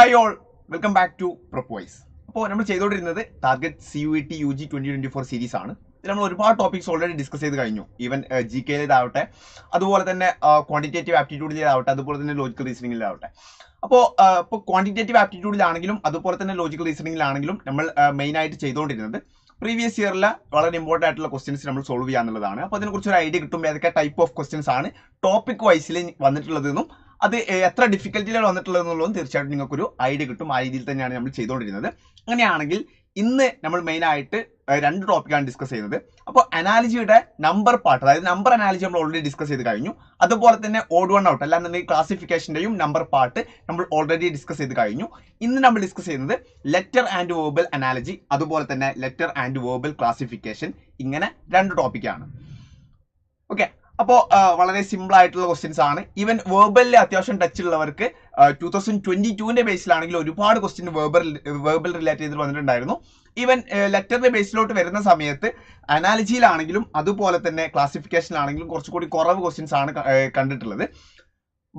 Hi all welcome back to പ്രൊപ്പോയ്സ് അപ്പോൾ നമ്മൾ ചെയ്തുകൊണ്ടിരുന്നത് target C U T U G twenty twenty four series ആണ്. ഇതിൽ നമ്മൾ ഒരുപാട് ടോപ്പിക്സ് ഓൾറെഡി ഡിസ്കസ് ചെയ്ത് കഴിഞ്ഞു. ഈവൻ ജി കെയിലേതാവട്ടെ അതുപോലെ തന്നെ ക്വാണ്ടിറ്റേറ്റീവ് ആപ്റ്റിറ്റ്യൂഡിലേതാവട്ടെ അതുപോലെ തന്നെ ലോജിക്കൽ റീസണിങ്ങിലാവട്ടെ അപ്പോൾ ഇപ്പോൾ ക്വാണ്ടിറ്റേറ്റീവ് ആപ്റ്റിറ്റ്യൂഡിലാണെങ്കിലും അതുപോലെ തന്നെ ലോജിക്കൽ റീസണിങ്ങിലാണെങ്കിലും നമ്മൾ മെയിൻ ആയിട്ട് ചെയ്തുകൊണ്ടിരുന്നത് പ്രീവിയസ് ഇയറിലെ വളരെ ഇമ്പോർട്ടന്റ് ആയിട്ടുള്ള ക്വസ്റ്റ്യൻസ് നമ്മൾ സോൾവ് ചെയ്യാന്നുള്ളതാണ്. അപ്പോൾ അതിനെക്കുറിച്ച് ഒരു ഐഡിയ കിട്ടുമ്പോൾ ഏതൊക്കെ ടൈപ്പ് ഓഫ് ക്വസ്റ്റ്യൻസ് ആണ് ടോപ്പിക് വൈസിൽ വന്നിട്ടുള്ളതെന്നും അത് എത്ര ഡിഫിക്കൽറ്റിയിലാണ് വന്നിട്ടുള്ളതെന്നുള്ളതും തീർച്ചയായിട്ടും നിങ്ങൾക്കൊരു ഐഡിയ കിട്ടും. ആ രീതിയിൽ തന്നെയാണ് നമ്മൾ ചെയ്തുകൊണ്ടിരുന്നത്. അങ്ങനെയാണെങ്കിൽ ഇന്ന് നമ്മൾ മെയിൻ ആയിട്ട് രണ്ട് ടോപ്പിക്കാണ് ഡിസ്കസ് ചെയ്യുന്നത്. അപ്പോൾ അനാലജിയുടെ നമ്പർ പാർട്ട് അതായത് നമ്പർ അനാലജി നമ്മൾ ഓൾറെഡി ഡിസ്കസ് ചെയ്ത് കഴിഞ്ഞു. അതുപോലെ തന്നെ ഓഡ് വൺ ഔട്ട് അല്ലാന്നുണ്ടെങ്കിൽ ക്ലാസിഫിക്കേഷന്റെയും നമ്പർ പാർട്ട് നമ്മൾ ഓൾറെഡി ഡിസ്കസ് ചെയ്ത് കഴിഞ്ഞു. ഇന്ന് നമ്മൾ ഡിസ്കസ് ചെയ്യുന്നത് ലെറ്റർ ആൻഡ് വേർബൽ അനാലജി അതുപോലെ തന്നെ ലെറ്റർ ആൻഡ് വേർബൽ ക്ലാസിഫിക്കേഷൻ ഇങ്ങനെ രണ്ട് ടോപ്പിക്കാണ് ഓക്കെ അപ്പോൾ വളരെ സിമ്പിൾ ആയിട്ടുള്ള ക്വസ്റ്റ്യൻസ് ആണ്. ഈവൻ വേർബലിൽ അത്യാവശ്യം ടച്ച് ഉള്ളവർക്ക് ടൂ തൗസൻഡ് ട്വന്റി ടുവിന്റെ ബേസിലാണെങ്കിൽ ഒരുപാട് ക്വസ്റ്റ്യൻ വേർബൽ വേർബൽ റിലേറ്റ് ചെയ്ത് വന്നിട്ടുണ്ടായിരുന്നു. ഈവൻ ലെറ്ററിന്റെ ബേസിലോട്ട് വരുന്ന സമയത്ത് അനാലജിയിലാണെങ്കിലും അതുപോലെ തന്നെ ക്ലാസിഫിക്കേഷനിലാണെങ്കിലും കുറച്ചുകൂടി കുറവ് ക്വസ്റ്റ്യൻസ് ആണ് കണ്ടിട്ടുള്ളത്.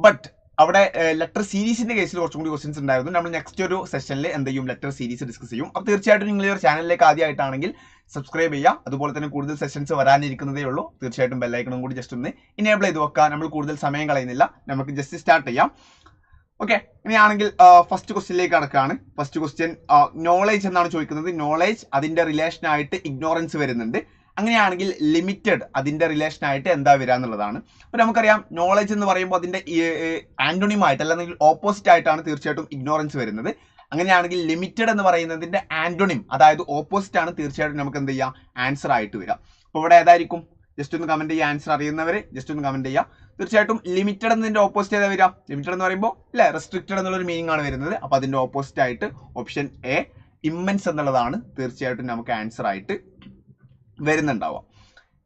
ബട്ട് അവിടെ ലെറ്റർ സീരീസിന്റെ കേസിൽ കുറച്ചും കൂടി ക്വസ്റ്റ്യൻസ് ഉണ്ടായിരുന്നു. നമ്മൾ നെക്സ്റ്റ് ഒരു സെഷനിൽ എന്ത് ചെയ്യും? ലെറ്റർ സീരീസ് ഡിസ്കസ് ചെയ്യും. അപ്പോൾ തീർച്ചയായിട്ടും നിങ്ങൾ ഈ ഒരു ചാനലിലേക്ക് ആദ്യമായിട്ടാണെങ്കിൽ സബ്സ്ക്രൈബ് ചെയ്യുക. അതുപോലെ തന്നെ കൂടുതൽ സെഷൻസ് വരാനിരിക്കുന്നതേ ഉള്ളൂ. തീർച്ചയായിട്ടും ബെല്ലൈക്കണും കൂടി ജസ്റ്റ് ഒന്ന് ഇനേബിൾ ചെയ്ത് വെക്കുക. നമ്മൾ കൂടുതൽ സമയം കളയുന്നില്ല. നമുക്ക് ജസ്റ്റ് സ്റ്റാർട്ട് ചെയ്യാം. ഓക്കെ ഇനിയാണെങ്കിൽ ഫസ്റ്റ് ക്വസ്റ്റ്യനിലേക്ക് കടക്കുകയാണ് ഫസ്റ്റ് ക്വസ്റ്റ്യൻ നോളേജ് എന്നാണ് ചോദിക്കുന്നത്. നോളേജ് അതിന്റെ റിലേഷൻ ആയിട്ട് ഇഗ്നോറൻസ് വരുന്നുണ്ട്. അങ്ങനെയാണെങ്കിൽ ലിമിറ്റഡ് അതിന്റെ റിലേഷൻ ആയിട്ട് എന്താ വരിക എന്നുള്ളതാണ്. അപ്പോൾ നമുക്കറിയാം നോളജ് എന്ന് പറയുമ്പോൾ അതിന്റെ ആന്റോണിയുമായിട്ട് അല്ലെങ്കിൽ ഓപ്പോസിറ്റ് ആയിട്ടാണ് തീർച്ചയായിട്ടും ഇഗ്നോറൻസ് വരുന്നത്. അങ്ങനെയാണെങ്കിൽ ലിമിറ്റഡ് എന്ന് പറയുന്നതിന്റെ ആന്റോണിം അതായത് ഓപ്പോസിറ്റ് ആണ് തീർച്ചയായിട്ടും നമുക്ക് എന്ത് ചെയ്യാം? ആൻസർ ആയിട്ട് വരിക. അപ്പോൾ ഇവിടെ ഏതായിരിക്കും? ജസ്റ്റ് ഒന്ന് കമന്റ് ചെയ്യുക ആൻസർ അറിയുന്നവർ ജസ്റ്റ് ഒന്ന് കമന്റ് ചെയ്യുക തീർച്ചയായിട്ടും ലിമിറ്റഡ് എന്നതിന്റെ ഓപ്പോസിറ്റ് ഏതാ വരിക? ലിമിറ്റഡ് എന്ന് പറയുമ്പോൾ അല്ലേ റെസ്ട്രിക്റ്റഡ് എന്നുള്ളൊരു മീനിങ് ആണ് വരുന്നത്. അപ്പോൾ അതിന്റെ ഓപ്പോസിറ്റ് ആയിട്ട് ഓപ്ഷൻ എ ഇമ്മൻസ് എന്നുള്ളതാണ് തീർച്ചയായിട്ടും നമുക്ക് ആൻസർ ആയിട്ട് വരുന്നുണ്ടാവുക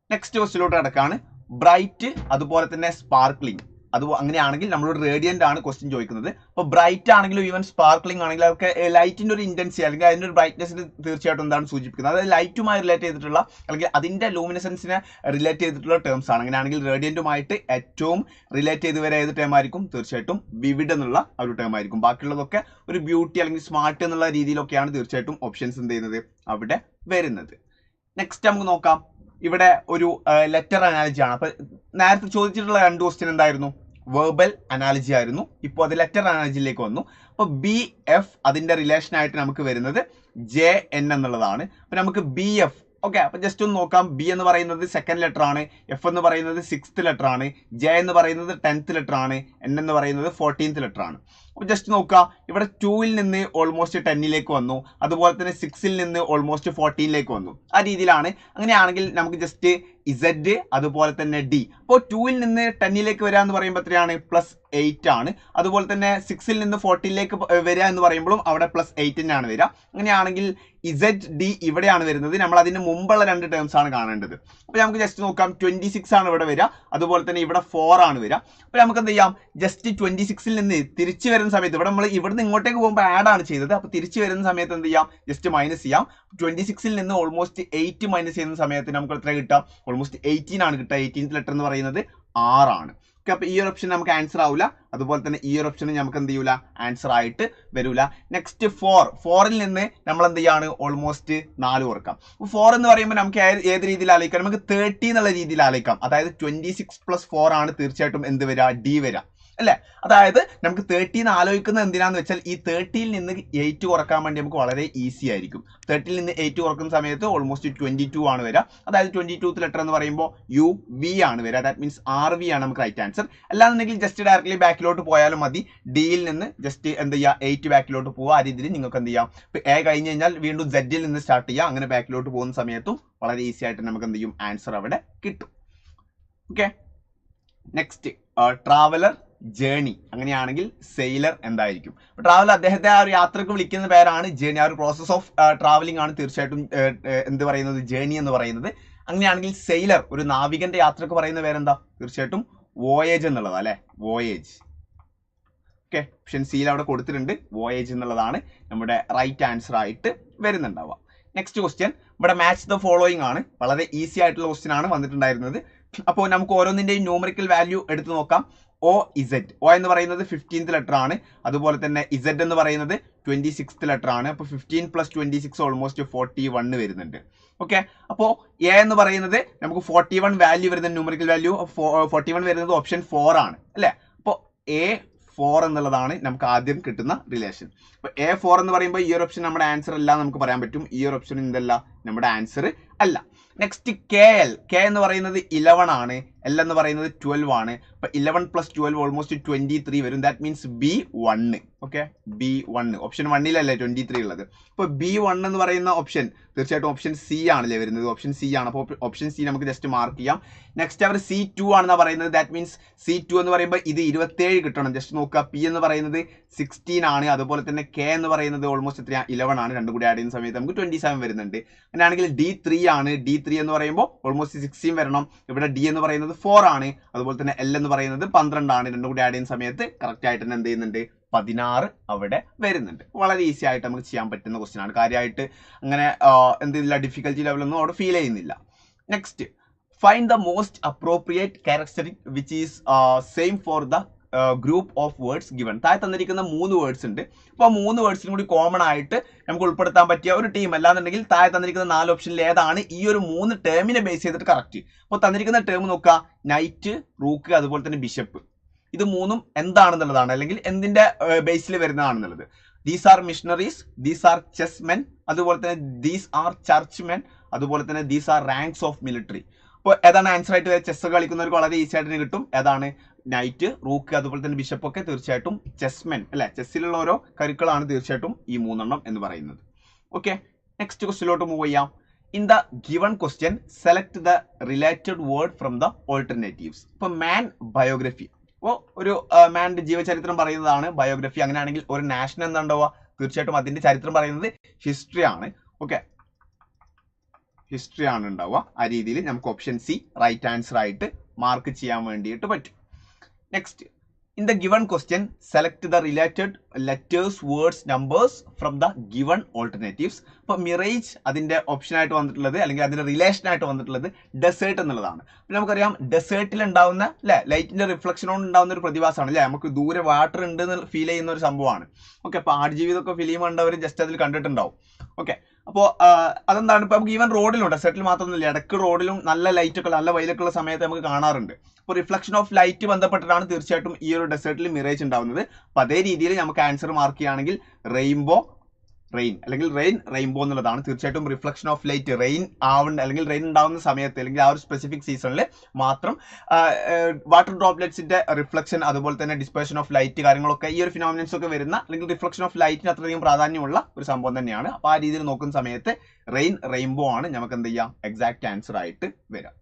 നെക്സ്റ്റ് ക്വസ്റ്റിലോട്ട് കിടക്കാണ് ബ്രൈറ്റ് അതുപോലെ തന്നെ സ്പാർക്ലിംഗ് അത് അങ്ങനെയാണെങ്കിൽ നമ്മളോട് റേഡിയന്റ് ആണ് ക്വസ്റ്റ്യൻ ചോദിക്കുന്നത്. അപ്പോൾ ബ്രൈറ്റ് ആണെങ്കിലും ഈവൻ സ്പാർക്ലിംഗ് ആണെങ്കിലും അതൊക്കെ ലൈറ്റിന്റെ ഒരു ഇന്റൻസി അല്ലെങ്കിൽ അതിന്റെ ഒരു ബ്രൈറ്റ്നെസ്സിന് തീർച്ചയായിട്ടും എന്താണ് സൂചിപ്പിക്കുന്നത്? അതായത് ലൈറ്റുമായി റിലേറ്റ് ചെയ്തിട്ടുള്ള അല്ലെങ്കിൽ അതിന്റെ ലൂമിനസൻസിനെ റിലേറ്റ് ചെയ്തിട്ടുള്ള ടേംസ് ആണ്. അങ്ങനെയാണെങ്കിൽ റേഡിയന്റുമായിട്ട് ഏറ്റവും റിലേറ്റ് ചെയ്ത് വരെ ഏത് ടേം ആയിരിക്കും? തീർച്ചയായിട്ടും വിവിഡ് എന്നുള്ള ഒരു ടേം ആയിരിക്കും. ബാക്കിയുള്ളതൊക്കെ ഒരു ബ്യൂട്ടി അല്ലെങ്കിൽ സ്മാർട്ട് എന്നുള്ള രീതിയിലൊക്കെയാണ് തീർച്ചയായിട്ടും ഓപ്ഷൻസ് എന്ത് ചെയ്യുന്നത്? അവിടെ വരുന്നത്. നെക്സ്റ്റ് നമുക്ക് നോക്കാം. ഇവിടെ ഒരു ലെറ്റർ അനാലജി ആണ്. അപ്പൊ നേരത്തെ ചോദിച്ചിട്ടുള്ള രണ്ട് ക്വസ്റ്റ്യൻ എന്തായിരുന്നു? വേർബൽ അനാലജി ആയിരുന്നു. ഇപ്പൊ അത് ലെറ്റർ അനാലജിയിലേക്ക് വന്നു. അപ്പോൾ ബി എഫ് അതിന്റെ റിലേഷൻ ആയിട്ട് നമുക്ക് വരുന്നത് ജെ എൻ എന്നുള്ളതാണ്. അപ്പൊ നമുക്ക് ബി എഫ് ഓക്കെ അപ്പൊ ജസ്റ്റ് ഒന്ന് നോക്കാം. ബി എന്ന് പറയുന്നത് സെക്കൻഡ് ലെറ്റർ ആണ്. എഫ് എന്ന് പറയുന്നത് സിക്സ്ത് ലെറ്റർ ആണ്. ജെ എന്ന് പറയുന്നത് ടെൻത്ത് ലെറ്റർ ആണ്. എൻ എന്ന് പറയുന്നത് ഫോർട്ടീൻത്ത് ലെറ്റർ ആണ്. ജസ്റ്റ് നോക്കുക. ഇവിടെ ടൂവിൽ നിന്ന് ഓൾമോസ്റ്റ് ടെന്നിലേക്ക് വന്നു. അതുപോലെ തന്നെ സിക്സിൽ നിന്ന് ഓൾമോസ്റ്റ് ഫോർട്ടീനിലേക്ക് വന്നു. ആ രീതിയിലാണ്. അങ്ങനെയാണെങ്കിൽ നമുക്ക് ജസ്റ്റ് ഇസഡ് അതുപോലെ തന്നെ ഡി അപ്പോൾ ടൂവിൽ നിന്ന് ടെന്നിലേക്ക് വരിക എന്ന് പറയുമ്പോൾ എത്രയാണ്? പ്ലസ് എയ്റ്റ് ആണ്. അതുപോലെ തന്നെ സിക്സിൽ നിന്ന് ഫോർട്ടീനിലേക്ക് വരിക എന്ന് പറയുമ്പോഴും അവിടെ പ്ലസ് തന്നെയാണ് വരിക അങ്ങനെയാണെങ്കിൽ ഇസഡ് ഡി ഇവിടെയാണ് വരുന്നത്. നമ്മൾ അതിന് മുമ്പുള്ള രണ്ട് ടേംസ് ആണ് കാണേണ്ടത്. അപ്പോൾ നമുക്ക് ജസ്റ്റ് നോക്കാം. ട്വന്റി സിക്സ് ആണ് ഇവിടെ വരിക അതുപോലെ തന്നെ ഇവിടെ ഫോർ ആണ് വരിക അപ്പോൾ നമുക്ക് എന്ത് ചെയ്യാം? ജസ്റ്റ് ട്വന്റി സിക്സിൽ നിന്ന് തിരിച്ചു സമയത്ത് ഇവിടെ നമ്മൾ ഇവിടുന്ന് ഇങ്ങോട്ടേക്ക് പോകുമ്പോൾ ആഡ് ആണ് ചെയ്തത്. അപ്പോൾ തിരിച്ചു വരുന്ന സമയത്ത് എന്ത് ചെയ്യാം? ജസ്റ്റ് മൈനസ് ചെയ്യാം. ട്വന്റി സിക്സിൽ നിന്ന് ഓൾമോസ്റ്റ് എയ്റ്റ് മൈനസ് ചെയ്യുന്ന സമയത്ത് നമുക്ക് എത്ര കിട്ടാം ഓൾമോസ്റ്റ് എയ്റ്റീൻ ആണ് കിട്ടുക. എയ്റ്റീൻത്ത് ലെറ്റർ എന്ന് പറയുന്നത് ആറാണ് ഓക്കെ അപ്പോൾ ഈ ഒരു ഓപ്ഷൻ നമുക്ക് ആൻസർ ആവില്ല അതുപോലെ തന്നെ ഈ ഒരു ഓപ്ഷൻ നമുക്ക് എന്ത് ചെയ്യൂല? ആൻസർ ആയിട്ട് വരൂല. നെക്സ്റ്റ് ഫോർ ഫോറിൽ നിന്ന് നമ്മൾ എന്ത് ചെയ്യാണ്? ഓൾമോസ്റ്റ് നാല് ഓർക്കാം ഫോർ എന്ന് പറയുമ്പോൾ നമുക്ക് ഏത് രീതിയിൽ ആലോചിക്കാം? നമുക്ക് തേർട്ടി എന്നുള്ള രീതിയിൽ ആലോചിക്കാം. അതായത് ട്വന്റി സിക്സ് പ്ലസ് ഫോർ ആണ് തീർച്ചയായിട്ടും എന്ത് വരിക? ഡി വരിക. അല്ലേ? അതായത് നമുക്ക് തേർട്ടീന്ന് ആലോചിക്കുന്നത് എന്തിനാന്ന് വെച്ചാൽ ഈ തേർട്ടിയിൽ നിന്ന് എയ്റ്റ് കുറയ്ക്കാൻ വേണ്ടി നമുക്ക് വളരെ ഈസി ആയിരിക്കും. തേർട്ടിയിൽ നിന്ന് എയ്റ്റ് കുറക്കുന്ന സമയത്ത് ഓൾമോസ്റ്റ് ട്വന്റി ടു ആണ് വരിക. അതായത് ട്വന്റി ടൂത്ത് ലെറ്റർ എന്ന് പറയുമ്പോൾ യു വി ആണ് വരിക. ദാറ്റ് മീൻസ് ആർ വി ആണ് നമുക്ക് റൈറ്റ് ആൻസർ അല്ലാന്നുണ്ടെങ്കിൽ ജസ്റ്റ് ഡയറക്ട്ലി ബാക്കിലോട്ട് പോയാലും മതി. ഡിയിൽ നിന്ന് ജസ്റ്റ് എന്ത് ചെയ്യുക എയ്റ്റ് ബാക്കിലോട്ട് പോവുക. ആ രീതിയിൽ നിങ്ങൾക്ക് എന്ത് ചെയ്യാം? എ കഴിഞ്ഞ് കഴിഞ്ഞാൽ വീണ്ടും സെഡിൽ നിന്ന് സ്റ്റാർട്ട് ചെയ്യുക. അങ്ങനെ ബാക്കിലോട്ട് പോകുന്ന സമയത്തും വളരെ ഈസി ആയിട്ട് നമുക്ക് എന്ത് ചെയ്യും? ആൻസർ അവിടെ കിട്ടും. Okay next traveller journey. അങ്ങനെയാണെങ്കിൽ സെയിലർ എന്തായിരിക്കും? ട്രാവൽ അദ്ദേഹത്തെ ആ ഒരു യാത്രയ്ക്ക് വിളിക്കുന്ന പേരാണ് ജേണി. ആ ഒരു പ്രോസസ് ഓഫ് ട്രാവലിംഗ് ആണ് തീർച്ചയായിട്ടും എന്ത് പറയുന്നത്? ജേണി എന്ന് പറയുന്നത്. അങ്ങനെയാണെങ്കിൽ സെയിലർ ഒരു നാവികന്റെ യാത്രയ്ക്ക് പറയുന്ന പേരെന്താ? തീർച്ചയായിട്ടും വോയേജ് എന്നുള്ളതാ അല്ലെ? വോയേജ്. ഓക്കെ ഓപ്ഷൻ സിയിൽ അവിടെ കൊടുത്തിട്ടുണ്ട്. വോയേജ് എന്നുള്ളതാണ് നമ്മുടെ റൈറ്റ് ആൻസർ ആയിട്ട് വരുന്നുണ്ടാവുക. നെക്സ്റ്റ് ക്വസ്റ്റ്യൻ ഇവിടെ മാച്ച് ദ ഫോളോയിങ് ആണ്. വളരെ ഈസി ആയിട്ടുള്ള ക്വസ്റ്റ്യൻ ആണ് വന്നിട്ടുണ്ടായിരുന്നത്. അപ്പോൾ നമുക്ക് ഓരോന്നിന്റെയും ന്യൂമറിക്കൽ വാല്യൂ എടുത്തു നോക്കാം. ഒ ഇസെഡ് ഒ എന്ന് പറയുന്നത് ഫിഫ്റ്റീൻത്ത് ലെറ്റർ ആണ്. അതുപോലെ തന്നെ ഇസെഡ് എന്ന് പറയുന്നത് ട്വന്റി സിക്സ്ത് ലെറ്റർ ആണ്. അപ്പോൾ fifteen plus twenty six almost forty one വരുന്നുണ്ട്. ഓക്കെ അപ്പോൾ എ എന്ന് പറയുന്നത് നമുക്ക് ഫോർട്ടി വൺ വാല്യൂ വരുന്ന ന്യൂമറിക്കൽ വാല്യൂ ഫോർട്ടി വൺ വരുന്നത് ഓപ്ഷൻ ഫോർ ആണ്. അല്ലേ? അപ്പോൾ എ ഫോർ എന്നുള്ളതാണ് നമുക്ക് ആദ്യം കിട്ടുന്ന റിലേഷൻ അപ്പോൾ എ ഫോർ എന്ന് പറയുമ്പോൾ ഈ ഒരു ഓപ്ഷൻ നമ്മുടെ ആൻസർ അല്ല നമുക്ക് പറയാൻ പറ്റും. ഈ ഒരു ഓപ്ഷൻ എന്തല്ല നമ്മുടെ ആൻസർ അല്ല. നെക്സ്റ്റ് കെ എൽ കെ എന്ന് പറയുന്നത് ഇലവൺ ആണ്. എൽ എന്ന് പറയുന്നത് ട്വൽവ് ആണ്. അപ്പൊ eleven plus twelve almost twenty three വരും that means B one okay B one option വണ്ണിലല്ലേ twenty three ഉള്ളത്? അപ്പോൾ ബി വൺ എന്ന് പറയുന്ന ഓപ്ഷൻ തീർച്ചയായിട്ടും ഓപ്ഷൻ സി ആണല്ലേ വരുന്നത്. ഓപ്ഷൻ സി ആണ്. അപ്പോൾ ഓപ്ഷൻ സി നമുക്ക് ജസ്റ്റ് മാർക്ക് ചെയ്യാം. നെക്സ്റ്റ് അവർ സി ടു ആണെന്ന് പറയുന്നത്. ദാറ്റ് മീൻസ് സി ടു എന്ന് പറയുമ്പോൾ ഇത് ഇരുപത്തേഴ് കിട്ടണം. ജസ്റ്റ് നോക്കുക. പി എന്ന് പറയുന്നത് സിക്സ്റ്റീൻ ആണ്. അതുപോലെ തന്നെ കെ എന്ന് പറയുന്നത് ഓൾമോസ്റ്റ് എത്രയാ? ഇലവൻ ആണ്. രണ്ടും കൂടി ആഡ് ചെയ്യുന്ന സമയത്ത് നമുക്ക് ട്വന്റി സെവൻ വരുന്നുണ്ട്. അങ്ങനെയാണെങ്കിൽ ഡി ത്രീ ആണ്. ഡി ത്രീ എന്ന് പറയുമ്പോൾ ഓൾമോസ്റ്റ് സിക്സ്റ്റീൻ വരണം. ഇവിടെ ഡി എന്ന് പറയുന്നത് ഫോർ ആണ്. അതുപോലെ തന്നെ എൽ എന്ന് പറയുന്നത് പന്ത്രണ്ടാണ് രണ്ടും കൂടി ആഡ് ചെയ്യുന്ന സമയത്ത് കറക്റ്റ് ആയിട്ട് തന്നെ എന്ത് ചെയ്യുന്നുണ്ട്? പതിനാറ് അവിടെ വരുന്നുണ്ട്. വളരെ ഈസി ആയിട്ട് നമുക്ക് ചെയ്യാൻ പറ്റുന്ന ക്വസ്റ്റ്യൻ ആണ്. കാര്യമായിട്ട് അങ്ങനെ എന്തില്ല ഡിഫിക്കൽറ്റി ലെവലൊന്നും അവിടെ ഫീൽ ചെയ്യുന്നില്ല. Next find the most appropriate characteristic which is same for the group of words given താഴെ തന്നിരിക്കുന്ന മൂന്ന് വേർഡ്സ് ഉണ്ട്. അപ്പോൾ മൂന്ന് വേർഡ്സിനും കൂടി കോമൺ ആയിട്ട് നമുക്ക് ഉൾപ്പെടുത്താൻ പറ്റിയ ഒരു ടീം അല്ലാന്നുണ്ടെങ്കിൽ താഴെ തന്നിരിക്കുന്ന നാല് ഓപ്ഷനിൽ ഏതാണ്? ഈ ഒരു മൂന്ന് ടേമിനെ ബേസ് ചെയ്തിട്ട് കറക്റ്റ് അപ്പോൾ തന്നിരിക്കുന്ന ടേം നോക്കുക. നൈറ്റ് റൂക്ക് അതുപോലെ തന്നെ ബിഷപ്പ് ഇത് മൂന്നും എന്താണെന്നുള്ളതാണ്. അല്ലെങ്കിൽ എന്തിന്റെ ബേസിൽ വരുന്നതാണെന്നുള്ളത്. These are missionaries these are chess men അതുപോലെ തന്നെ ദീസ് ആർ ചർച്ച് മെൻ അതുപോലെ തന്നെ these are ranks of military അപ്പോൾ ഏതാണ് ആൻസർ ആയിട്ട് ചെസ് കളിക്കുന്നവർക്ക് വളരെ ഈസി ആയിട്ട് കിട്ടും. ഏതാണ്? നൈറ്റ് റൂക്ക് അതുപോലെ തന്നെ ബിഷപ്പ് ഒക്കെ തീർച്ചയായിട്ടും ചെസ്മെൻ അല്ലെ? ചെസ്സിലുള്ള ഓരോ കരുക്കളാണ് തീർച്ചയായിട്ടും ഈ മൂന്നെണ്ണം എന്ന് പറയുന്നത്. ഓക്കെ നെക്സ്റ്റ് ക്വസ്റ്റിലോട്ട് മൂവ് ചെയ്യാം. In the given question select the related word from the alternatives ഇപ്പൊ മാൻ ബയോഗ്രഫി അപ്പോൾ ഒരു മാന്റെ ജീവചരിത്രം പറയുന്നതാണ് ബയോഗ്രഫി അങ്ങനെയാണെങ്കിൽ ഒരു നാഷൻ എന്താ തീർച്ചയായിട്ടും അതിന്റെ ചരിത്രം പറയുന്നത് ഹിസ്റ്ററി ആണ്. ഓക്കെ ഹിസ്റ്ററി ആണ് ഉണ്ടാവുക. ആ രീതിയിൽ നമുക്ക് ഓപ്ഷൻ സി റൈറ്റ് ആൻസർ ആയിട്ട് മാർക്ക് ചെയ്യാൻ വേണ്ടിയിട്ട് പറ്റും. Next in the given question select the related letters words numbers from the given alternatives അപ്പോൾ മിറേജ് അതിന്റെ ഓപ്ഷനായിട്ട് വന്നിട്ടുള്ളത് അല്ലെങ്കിൽ അതിന്റെ റിലേഷനായിട്ട് വന്നിട്ടുള്ളത് ഡെസേർട്ട് എന്നുള്ളതാണ്. അപ്പോൾ നമുക്കറിയാം ഡെസേർട്ടിൽ ഉണ്ടാവുന്ന അല്ലെ ലൈറ്റിന്റെ റിഫ്ലക്ഷൻ കൊണ്ട് ഉണ്ടാവുന്ന ഒരു പ്രതിഭാസമാണ് അല്ലേ നമുക്ക് ദൂരെ വാട്ടർ ഉണ്ട് എന്ന് ഫീൽ ചെയ്യുന്ന ഒരു സംഭവമാണ്. ഓക്കെ അപ്പോൾ ആടുജീവിതമൊക്കെ ഫിലിം കണ്ടവർ ജസ്റ്റ് അതിൽ കണ്ടിട്ടുണ്ടാവും. ഓക്കെ അപ്പോൾ അതെന്താണ്? ഇപ്പോൾ നമുക്ക് ഈവൻ റോഡിലും ഡെസേർട്ടിൽ മാത്രമൊന്നുമില്ല ഇടയ്ക്ക് റോഡിലും നല്ല ലൈറ്റൊക്കെ നല്ല വെയിലൊക്കെ ഉള്ള സമയത്ത് നമുക്ക് കാണാറുണ്ട്. അപ്പോൾ റിഫ്ലക്ഷൻ ഓഫ് ലൈറ്റ് ബന്ധപ്പെട്ടിട്ടാണ് തീർച്ചയായിട്ടും ഈ ഒരു ഡെസേർട്ടിൽ മിറേജ് ഉണ്ടാവുന്നത്. അപ്പോൾ അതേ രീതിയിൽ നമുക്ക് ആൻസർ മാർക്ക് ചെയ്യുകയാണെങ്കിൽ റെയിൻബോ റെയിൻ അല്ലെങ്കിൽ റെയിൻ റെയിൻബോ എന്നുള്ളതാണ്. തീർച്ചയായിട്ടും റിഫ്ലക്ഷൻ ഓഫ് ലൈറ്റ് റെയിൻ ആവുന്ന അല്ലെങ്കിൽ റെയിൻ ഉണ്ടാവുന്ന സമയത്ത് അല്ലെങ്കിൽ ആ ഒരു സ്പെസിഫിക് സീസണിൽ മാത്രം വാട്ടർ ഡ്രോപ്ലെറ്റ്സിന്റെ റിഫ്ലക്ഷൻ അതുപോലെ തന്നെ ഡിസ്പേഷൻ ഓഫ് ലൈറ്റ് കാര്യങ്ങളൊക്കെ ഈ ഒരു ഫിനോമിനൻസ് ഒക്കെ വരുന്ന അല്ലെങ്കിൽ റിഫ്ലക്ഷൻ ഓഫ് ലൈറ്റിന് അത്രയധികം പ്രാധാന്യമുള്ള ഒരു സംഭവം തന്നെയാണ്. അപ്പോൾ ആ രീതിയിൽ നോക്കുന്ന സമയത്ത് റെയിൻ റെയിൻബോ ആണ് നമുക്ക് എന്ത് ചെയ്യാം? എക്സാക്ട് ആൻസർ ആയിട്ട് വരാം.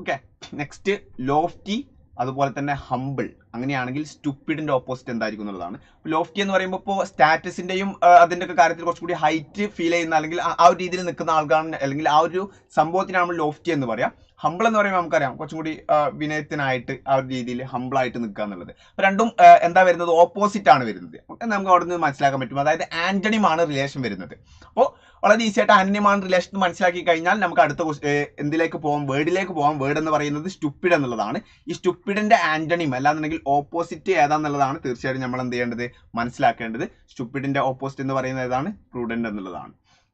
ഓക്കെ നെക്സ്റ്റ് ലോഫ്റ്റി അതുപോലെ തന്നെ ഹമ്പിൾ അങ്ങനെയാണെങ്കിൽ സ്റ്റുപ്പിഡിന്റെ ഓപ്പോസിറ്റ് എന്തായിരിക്കും എന്നുള്ളതാണ്. ലോഫ്റ്റി എന്ന് പറയുമ്പോൾ ഇപ്പോൾ സ്റ്റാറ്റസിന്റെയും അതിന്റെ ഒക്കെ കാര്യത്തിൽ കുറച്ചുകൂടി ഹൈറ്റ് ഫീൽ ചെയ്യുന്ന അല്ലെങ്കിൽ ആ ഒരു രീതിയിൽ നിൽക്കുന്ന ആൾക്കാണ് അല്ലെങ്കിൽ ആ ഒരു സംഭവത്തിനാണ് നമ്മൾ ലോഫ്റ്റി എന്ന് പറയാം. ഹമ്പിൾ എന്ന് പറയുമ്പോൾ നമുക്കറിയാം. കുറച്ചും കൂടി വിനയത്തിനായിട്ട് ആ ഒരു രീതിയിൽ ഹമ്പിൾ ആയിട്ട് നിൽക്കുക എന്നുള്ളത്. അപ്പൊ രണ്ടും എന്താ വരുന്നത്? ഓപ്പോസിറ്റ് ആണ് വരുന്നത്. നമുക്ക് അവിടെ നിന്ന് മനസ്സിലാക്കാൻ പറ്റും. അതായത് ആന്റണിയുമാണ് റിലേഷൻ വരുന്നത്. അപ്പോൾ വളരെ ഈസി ആയിട്ട് ആന്റണിയുമാണ് റിലേഷൻ മനസ്സിലാക്കി കഴിഞ്ഞാൽ നമുക്ക് അടുത്ത എന്തിലേക്ക് പോകാം വേർഡിലേക്ക് പോകാം വേർഡ് എന്ന് പറയുന്നത് സ്റ്റുപ്പിഡ് എന്നുള്ളതാണ്. ഈ സ്റ്റുപ്പിഡിന്റെ ആന്റണിയും അല്ലാന്നുണ്ടെങ്കിൽ ഓപ്പോസിറ്റ് ഏതാന്നുള്ളതാണ് തീർച്ചയായിട്ടും നമ്മൾ എന്ത് ചെയ്യേണ്ടത്? മനസ്സിലാക്കേണ്ടത്. സ്റ്റുപ്പിഡിന്റെ ഓപ്പോസിറ്റ് എന്ന് പറയുന്നത് ഏതാണ്? പ്രൂഡന്റ് എന്നുള്ളതാണ്.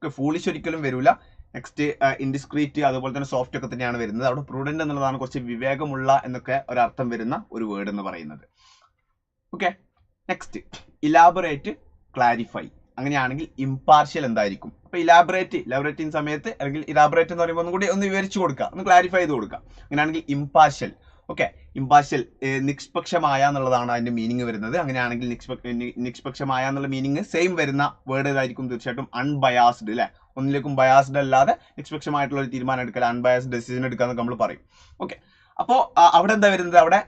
ഫൂളിഷ് ഒരിക്കലും വരില്ല നെക്സ്റ്റ് ഇൻഡിസ്ക്രീറ്റ് അതുപോലെ തന്നെ സോഫ്റ്റ് ഒക്കെ തന്നെയാണ് വരുന്നത്. അവിടെ പ്രൂഡന്റ് എന്നുള്ളതാണ് കുറച്ച് വിവേകമുള്ള എന്നൊക്കെ ഒരർത്ഥം വരുന്ന ഒരു വേർഡ് എന്ന് പറയുന്നത്. ഓക്കെ നെക്സ്റ്റ് ഇലാബറേറ്റ് ക്ലാരിഫൈ അങ്ങനെയാണെങ്കിൽ ഇംപാർഷ്യൽ എന്തായിരിക്കും? അപ്പൊ ഇലാബറേറ്റ് ഇലാബറേറ്റ് സമയത്ത് അല്ലെങ്കിൽ ഇലാബറേറ്റ് എന്ന് പറയുമ്പോൾ ഒന്നും കൂടി ഒന്ന് വിവരിച്ചു കൊടുക്കുക ഒന്ന് ക്ലാരിഫൈ ചെയ്ത് കൊടുക്കുക അങ്ങനെയാണെങ്കിൽ ഇംപാർഷ്യൽ ഓക്കെ ഇംപാർഷ്യൽ നിഷ്പക്ഷമായ എന്നുള്ളതാണ് അതിന്റെ മീനിങ് വരുന്നത്. അങ്ങനെയാണെങ്കിൽ നിഷ്പക്ഷമായ എന്നുള്ള മീനിങ് സെയിം വരുന്ന വേർഡ് ഏതായിരിക്കും? തീർച്ചയായിട്ടും അൺബയാസ്ഡ് അല്ലെ ഒന്നിലേക്കും ബയാസ്ഡ് അല്ലാതെ നിഷ്പക്ഷമായിട്ടുള്ള ഒരു തീരുമാനം എടുക്കൽ അൺബയാസ്ഡ് ഡെസിഷൻ എടുക്കുക എന്നൊക്കെ നമ്മൾ പറയും. ഓക്കെ അപ്പോൾ അവിടെ എന്താ വരുന്നത്? അവിടെ